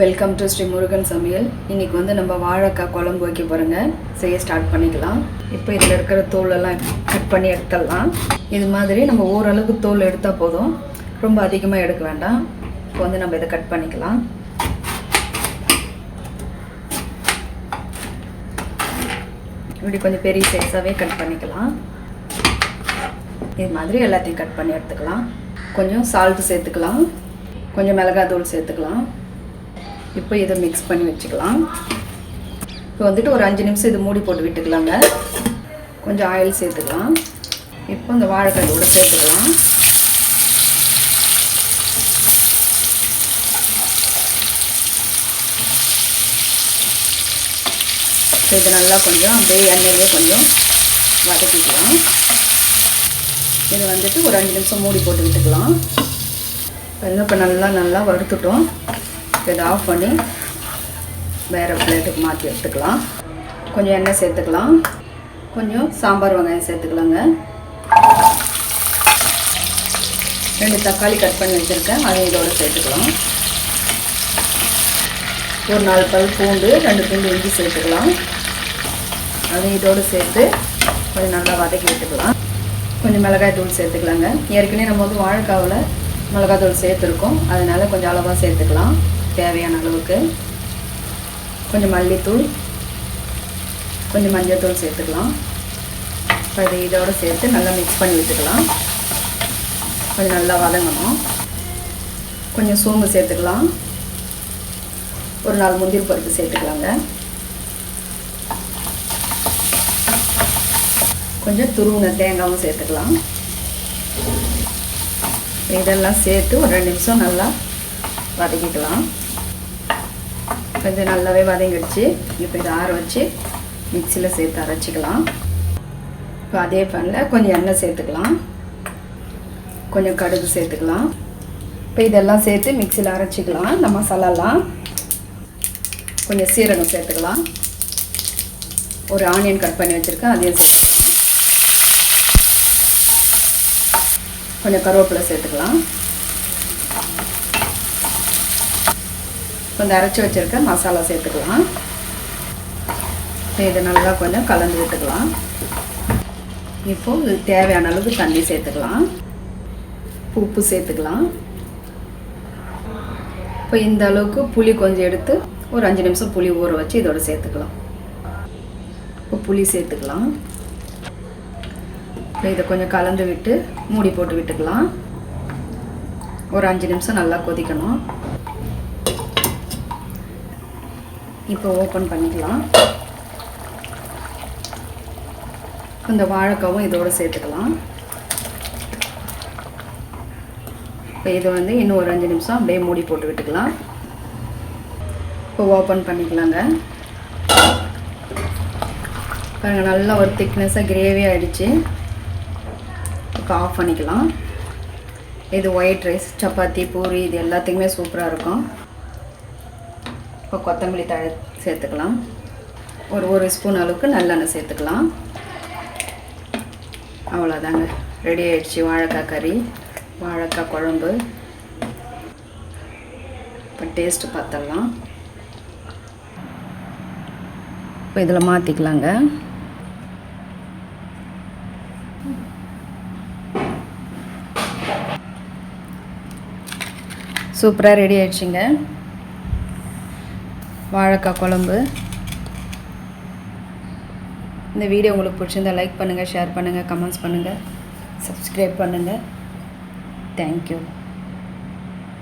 Welcome to Sri Murugan சமையல் இன்னைக்கு வந்து நம்ம வாழைக்காய் குழம்பு வைக்க போகிறோங்க செய்ய ஸ்டார்ட் பண்ணிக்கலாம். இப்போ இதில் இருக்கிற தோலெல்லாம் கட் பண்ணி எடுத்துடலாம். இது மாதிரி நம்ம ஓரளவுக்கு தோல் எடுத்தால் போதும். ரொம்ப அதிகமாக எடுக்க வேண்டாம். இப்போ வந்து நம்ம இதை கட் பண்ணிக்கலாம். இப்படி கொஞ்சம் பெரிய சைஸாகவே கட் பண்ணிக்கலாம். இது மாதிரி எல்லாத்தையும் கட் பண்ணி எடுத்துக்கலாம். கொஞ்சம் சால்ட்டு சேர்த்துக்கலாம். கொஞ்சம் மிளகாய் தூள் சேர்த்துக்கலாம். இப்போ இதை மிக்ஸ் பண்ணி வச்சுக்கலாம். இப்போ வந்துட்டு ஒரு அஞ்சு நிமிஷம் இது மூடி போட்டு விட்டுக்கலாங்க. கொஞ்சம் ஆயில் சேர்த்துக்கலாம். இப்போ இந்த வாழைக்காயோட சேர்த்துக்கலாம். இது நல்லா கொஞ்சம் அப்படியே எண்ணெயிலே கொஞ்சம் வதக்கிக்கலாம். இது வந்துட்டு ஒரு அஞ்சு நிமிஷம் மூடி போட்டு விட்டுக்கலாம். இப்போ நல்லா நல்லா வறுத்துட்டோம். இதை ஆஃப் பண்ணி வேறு பிளேட்டுக்கு மாற்றி எடுத்துக்கலாம். கொஞ்சம் எண்ணெய் சேர்த்துக்கலாம். கொஞ்சம் சாம்பார் வெங்காயம் சேர்த்துக்கலாங்க. ரெண்டு தக்காளி கட் பண்ணி வச்சுருக்கேன். அதை இதோட சேர்த்துக்கலாம். ஒரு நாலு பல் பூண்டு ரெண்டு பூண்டு இஞ்சி சேர்த்துக்கலாம். அதை இதோடு சேர்த்து கொஞ்சம் நல்லா வதக்கி விட்டுக்கலாம் கொஞ்சம் மிளகாய் தூள் சேர்த்துக்கலாங்க. ஏற்கனவே நம்ம வந்து வாழைக்காவில் மிளகாய் தூள் சேர்த்துருக்கோம். அதனால் கொஞ்சம் அளவாக சேர்த்துக்கலாம். தேவையான அளவுக்கு கொஞ்சம் மல்லித்தூள் கொஞ்சம் மஞ்சள்தூள் சேர்த்துக்கலாம். இப்போ இதை இதோடு சேர்த்து நல்லா மிக்ஸ் பண்ணி விட்டுக்கலாம் கொஞ்சம் நல்லா வதங்கணும். கொஞ்சம் சோம்பு சேர்த்துக்கலாம். ஒரு நாலு முந்திரி பருப்பு சேர்த்துக்கலாங்க. கொஞ்சம் துருவின தேங்காயும் சேர்த்துக்கலாம். இதெல்லாம் சேர்த்து ஒரு ரெண்டு நிமிஷம் நல்லா வதக்கிக்கலாம். இது நல்லாவே வதங்கிடுச்சு. இப்போ இதை ஆற வச்சு மிக்சியில் சேர்த்து அரைச்சிக்கலாம். இப்போ அதே பேனில் கொஞ்சம் எண்ணெய் சேர்த்துக்கலாம். கொஞ்சம் கடுகு சேர்த்துக்கலாம். இப்போ இதெல்லாம் சேர்த்து மிக்சியில் அரைச்சிக்கலாம். இந்த மசாலாலாம் கொஞ்சம் சீரகம் சேர்த்துக்கலாம். ஒரு ஆனியன் கட் பண்ணி வச்சுருக்கேன். அதையும் சேர்த்துக்கலாம். கொஞ்சம் கருவேப்பிலை சேர்த்துக்கலாம். கொஞ்சம் அரைச்சி வச்சுருக்க மசாலா சேர்த்துக்கலாம். இதை நல்லா கொஞ்சம் கலந்து விட்டுக்கலாம். இப்போது இது தேவையான அளவுக்கு தண்ணி சேர்த்துக்கலாம். உப்பு சேர்த்துக்கலாம். இப்போ இந்த அளவுக்கு புளி கொஞ்சம் எடுத்து ஒரு அஞ்சு நிமிஷம் புளி ஊற வச்சு இதோட சேர்த்துக்கலாம். இப்போ புளி சேர்த்துக்கலாம். இப்போ இதை கொஞ்சம் கலந்து விட்டு மூடி போட்டு விட்டுக்கலாம். ஒரு அஞ்சு நிமிஷம் நல்லா கொதிக்கணும். இப்போ ஓப்பன் பண்ணிக்கலாம். இந்த வாழைக்காவும் இதோடு சேர்த்துக்கலாம். இப்போ இதை வந்து இன்னும் ஒரு அஞ்சு நிமிஷம் அப்படியே மூடி போட்டு விட்டுக்கலாம். இப்போ ஓப்பன் பண்ணிக்கலாங்க. பாருங்கள் நல்லா ஒரு திக்னஸாக கிரேவி ஆகிடுச்சு இப்போ ஆஃப் பண்ணிக்கலாம். இது ஒயிட் ரைஸ் சப்பாத்தி பூரி இது எல்லாத்துக்குமே சூப்பராக இருக்கும். இப்போ கொத்தமல்லி தழை சேர்த்துக்கலாம். ஒரு ஒரு ஸ்பூன் அளவுக்கு நல்லெண்ணெய் சேர்த்துக்கலாம். அவ்வளோதாங்க. ரெடி ஆயிடுச்சு. வாழைக்காய் கறி வாழைக்காய் குழம்பு. இப்போ டேஸ்ட்டு பார்த்துடலாம். இப்போ இதில் மாற்றிக்கலாங்க சூப்பராக ரெடி ஆயிடுச்சுங்க. வாழைக்காய் குழம்பு. இந்த வீடியோ உங்களுக்கு பிடிச்சிருந்தா லைக் பண்ணுங்கள் ஷேர் பண்ணுங்கள் கமெண்ட்ஸ் பண்ணுங்கள் சப்ஸ்கிரைப் பண்ணுங்கள் தேங்க்யூ